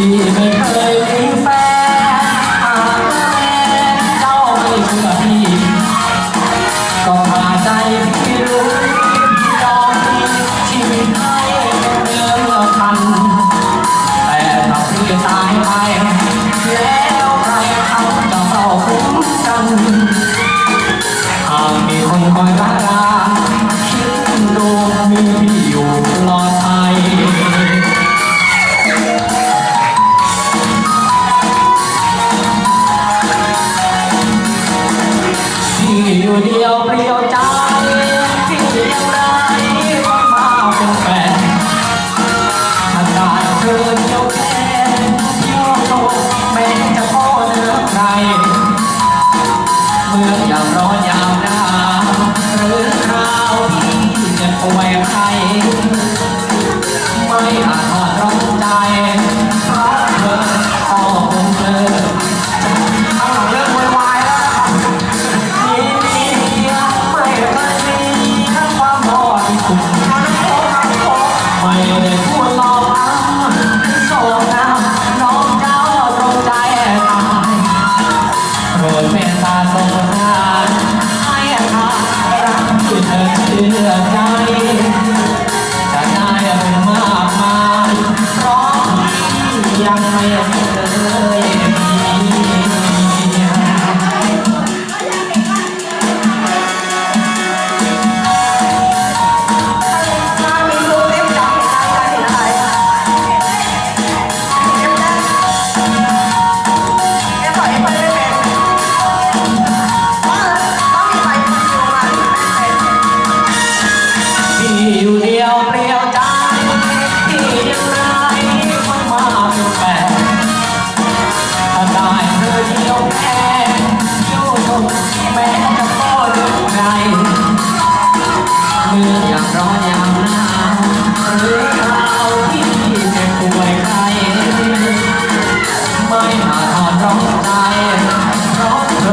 ที่ไม่เคยมีแฟนหากแม่เจ้าไม่เชื่อพี่ก็พาใจพี่รู้ยอมทิ้งชีให้เป็นเรื่องพัน แต่ถ้าพี่ตายไปแล้วใคเขาเฝ้าคุ้มกันหากมีคนคอยรักษาคิดดูมีพี่อยู่ปลอดภัย ยามร้อนยามหนาวหรือคราวที่จ็บวยใครไม่อาจอดร้องใจเพราเธอพ่อเธอเอาหลังเลิกไวๆแล้วนี่นี่ไม่ไม่มีทั้งความอดที่คุไม่ได้ โปดเมตตาสงสารให้อาหารักที่เธอเชื่อใจ